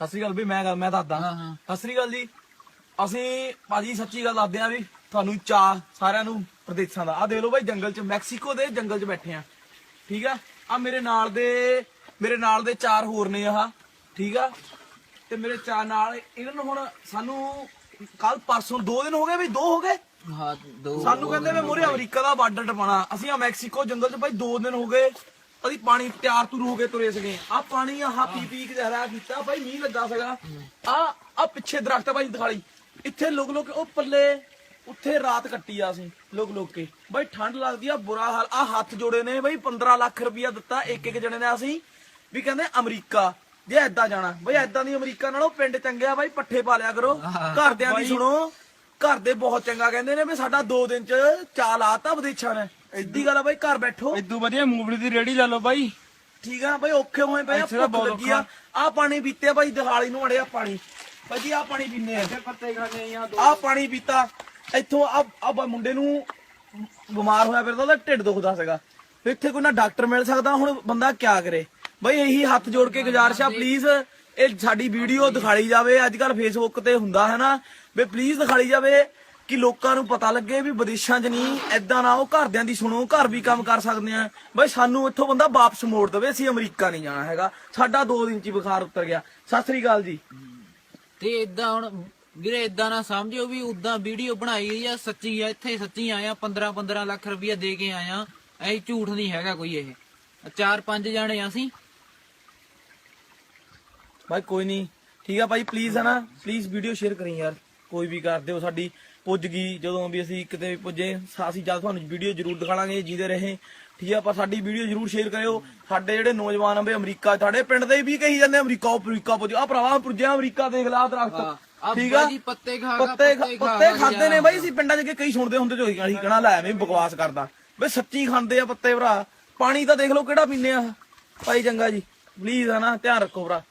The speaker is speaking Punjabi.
ਸਤਿ ਸ੍ਰੀ ਅਕਾਲ ਵੀ ਮੈਂ ਗੱਲ ਮੈਂ ਦੱਸਦਾ। ਸਤਿ ਸ੍ਰੀ ਅਕਾਲ ਜੀ। ਅਸੀਂ ਭਾਜੀ ਸੱਚੀ ਗੱਲ ਦੱਸਦੇ ਆ ਵੀ ਤੁਹਾਨੂੰ ਚਾਹ ਸਾਰਿਆਂ ਨੂੰ ਪ੍ਰਦੇਸ਼ਾਂ ਦਾ। ਆ ਦੇਖ ਲਓ ਬਾਈ ਜੰਗਲ 'ਚ ਮੈਕਸੀਕੋ ਦੇ ਜੰਗਲ 'ਚ ਬੈਠੇ ਆ ਠੀਕ ਆ? ਆ ਮੇਰੇ ਨਾਲ ਦੇ ਮੇਰੇ ਨਾਲ ਦੇ ਚਾਰ ਹੋਰ ਨੇ ਆਹ। ਠੀਕ ਆ? ਤੇ ਮੇਰੇ ਚਾਰ ਨਾਲ ਇਹਨਾਂ ਨੂੰ ਹੁਣ ਸਾਨੂੰ ਕੱਲ ਪਰਸੋਂ ਦੋ ਦਿਨ ਹੋ ਗਏ ਵੀ ਦੋ ਹੋ ਗਏ? ਹਾਂ ਦੋ ਸਾਨੂੰ ਕਹਿੰਦੇ ਵੀ ਮੂਰੇ ਅਮਰੀਕਾ ਦਾ ਬਾਰਡਰ ਟਪਾਣਾ ਅਸੀਂ ਆ ਮੈਕਸੀਕੋ ਜੰਗਲ 'ਚ ਬਾਈ 2 ਦਿਨ ਹੋ ਗਏ। ਅਸੀਂ ਪਾਣੀ ਤਿਆਰ ਤੁਰ ਹੋ ਕੇ ਤੁਰੇ ਸਗੇ। ਆ ਪਾਣੀ ਆਹ ਪੀ ਪੀ ਕੇ ਜ਼ਹਿਰਾ ਕੀਤਾ। ਬਾਈ ਮੀਂਹ ਲੱਗਾ ਸੀਗਾ। ਆ ਆ ਪਿੱਛੇ ਦਰਖਤ ਬਾਈ ਦਿਖਾਲੀ। ਇੱਥੇ ਲੋਕ ਲੋਕ ਉਹ ਪੱਲੇ ਉੱਥੇ ਰਾਤ ਕੱਟੀ ਆ ਅਸੀਂ ਲੋਕ ਲੋਕ ਕੇ। ਬਾਈ ਠੰਡ ਲੱਗਦੀ ਆ ਬੁਰਾ ਹਾਲ। ਆ ਹੱਥ ਜੋੜੇ ਨੇ ਬਾਈ 15 ਲੱਖ ਰੁਪਇਆ ਦਿੱਤਾ ਇੱਕ ਇੱਕ ਜਣੇ ਨੇ ਅਸੀਂ। ਵੀ ਕਹਿੰਦੇ ਅਮਰੀਕਾ ਜੇ ਐਦਾਂ ਜਾਣਾ। ਬਈ ਐਦਾਂ ਦੀ ਅਮਰੀਕਾ ਨਾਲੋਂ ਪਿੰਡ ਚੰਗਿਆ ਬਾਈ ਪੱਠੇ ਪਾ ਲਿਆ ਕਰੋ। ਘਰਦਿਆਂ ਦੀ ਸੁਣੋ। ਘਰ ਦੇ ਬਹੁਤ ਚੰਗਾ ਕਹਿੰਦੇ ਨੇ ਵੀ ਸਾਡਾ 2 ਦਿਨ ਚ ਚਾਲ ਆਤਾ ਵਿਦੇਸ਼ਾਂ ਨੇ। ਸਿੱਧੀ ਗੱਲ ਆ ਬਾਈ ਘਰ ਬੈਠੋ। ਇਦੋਂ ਵਧੀਆ ਮੂਵਲੀ ਦੀ ਰੇੜੀ ਲੈ ਲਓ ਬਾਈ। ਠੀਕ ਆ ਬਾਈ ਔਖੇ ਹੋਏ ਪਏ ਆ ਇੱਥੇ ਤਾਂ ਭੁੱਖ ਬਹੁਤ ਲੱਗੀ ਆ। ਆ ਪਾਣੀ ਪੀਤੇ ਆ ਬਾਈ ਦਿਹਾਲੀ ਨੂੰ ਅੜਿਆ ਪਾਣੀ। ਬਾਈ ਆ ਪਾਣੀ ਪੀਨੇ ਆ। ਪੱਤੇ ਖਾਣੇ ਆ ਆ ਪਾਣੀ ਪੀਤਾ। ਇੱਥੋਂ ਆ ਆ ਬਾ ਮੁੰਡੇ ਨੂੰ ਬਿਮਾਰ ਹੋਇਆ ਫਿਰਦਾ ਉਹਦਾ ਢਿੱਡ ਦੁਖਦਾ ਸੀਗਾ। ਤੇ ਇੱਥੇ ਕੋਈ ਨਾ ਡਾਕਟਰ ਮਿਲ ਸਕਦਾ ਹੁਣ ਬੰਦਾ ਕਿਆ ਕਰੇ। ਬਈ ਇਹੀ ਹੱਥ ਜੋੜ ਕੇ ਗੁਜ਼ਾਰਿਸ਼ ਆ ਪਲੀਜ਼ ਇਹ ਸਾਡੀ ਵੀਡੀਓ ਦਿਖਾਈ ਜਾਵੇ। ਅੱਜ ਕੱਲ ਫੇਸਬੁੱਕ ਤੇ ਹੁੰਦਾ ਹੈ ਨਾ ਵੀ ਪਲੀਜ਼ ਦਿਖਾਈ ਜਾਵੇ। ਕਿ ਲੋਕਾਂ ਨੂੰ ਪਤਾ ਲੱਗੇ ਵੀ ਵਿਦੇਸ਼ਾਂ 'ਚ ਨਹੀਂ ਐਦਾਂ ਨਾ ਉਹ ਘਰਦਿਆਂ ਦੀ ਸੁਣੋ ਘਰ ਵੀ ਕੰਮ ਕਰ ਸਕਦੇ ਆ। ਬਈ ਸਾਨੂੰ ਇੱਥੋਂ ਬੰਦਾ ਵਾਪਸ ਮੋੜ ਦੇਵੇ ਅਸੀਂ ਅਮਰੀਕਾ ਨਹੀਂ ਜਾਣਾ ਹੈਗਾ। ਸਾਡਾ 2 ਦਿਨ 'ਚ ਬੁਖਾਰ ਉਤਰ ਗਿਆ। ਸਤਿ ਸ੍ਰੀ ਅਕਾਲ ਜੀ। ਤੇ ਇਦਾਂ ਹੁਣ ਵੀਰੇ ਇਦਾਂ ਨਾ ਸਮਝਿਓ ਵੀ ਉਦਾਂ ਵੀਡੀਓ ਬਣਾਈ ਗਈ ਆ ਸੱਚੀ ਆ ਇੱਥੇ ਸੱਚੀ ਆਇਆ 15 15 ਲੱਖ ਰੁਪਇਆ ਦੇ ਕੇ ਆਇਆ। ਐ ਝੂਠ ਨਹੀਂ ਹੈਗਾ ਕੋਈ ਇਹ। ਚਾਰ ਪੰਜ ਜਾਣੇ ਆ ਅਸੀਂ। ਭਾਈ ਕੋਈ ਨਹੀਂ। ਠੀਕ ਆ ਭਾਈ ਪਲੀਜ਼ ਹੈ ਨਾ ਪਲੀਜ਼ ਵੀਡੀਓ ਸ਼ੇਅਰ ਕਰੀ ਯਾਰ। ਕੋਈ ਵੀ ਕਰ ਦਿਓ ਸਾਡੀ ਪੁੱਜ ਗਈ। ਜਦੋਂ ਵੀ ਅਸੀਂ ਕਿਤੇ ਵੀ ਪੁੱਜੇ ਅਸੀਂ ਜਦ ਤੁਹਾਨੂੰ ਵੀਡੀਓ ਜ਼ਰੂਰ ਦਿਖਾਵਾਂਗੇ ਜਿਹਦੇ ਰਹੇ। ਠੀਕ ਆ ਪਰ ਸਾਡੀ ਵੀਡੀਓ ਜ਼ਰੂਰ ਸ਼ੇਅਰ ਕਰਿਓ। ਸਾਡੇ ਜਿਹੜੇ ਨੌਜਵਾਨ ਆ ਵੀ ਅਮਰੀਕਾ ਸਾਡੇ ਪਿੰਡ ਦੇ ਵੀ ਕਹੀ ਜਾਂਦੇ ਅਮਰੀਕਾ ਅਮਰੀਕਾ ਪੁੱਜ ਆ ਭਰਾਵਾ ਪੁੱਜਿਆ ਅਮਰੀਕਾ ਦੇਖ ਲਾ ਹਾਂ, ਦਰਖਤ ਠੀਕ ਆ? ਪੱਤੇ ਖਾ ਪੱਤੇ ਪੱਤੇ ਖਾਂਦੇ ਨੇ। ਬਾਈ। ਅਸੀਂ ਪਿੰਡਾਂ 'ਚ ਕਈ ਸੁਣਦੇ ਹੁੰਦੇ ਜੋ ਅਸੀਂ ਕਹਣਾ ਲੈ ਐਵੇਂ ਬਕਵਾਸ ਕਰਦਾ। ਬਈ ਸੱਚੀ ਖਾਂਦੇ ਆ ਪੱਤੇ ਭਰਾ। ਪਾਣੀ ਤਾਂ ਦੇਖ ਲਓ ਕਿਹੜਾ ਪੀਂਦੇ ਆ। ਭਾਈ ਚੰਗਾ ਜੀ ਪਲੀਜ਼ ਆ ਨਾ ਧਿਆਨ ਰੱਖੋ ਭਰਾ।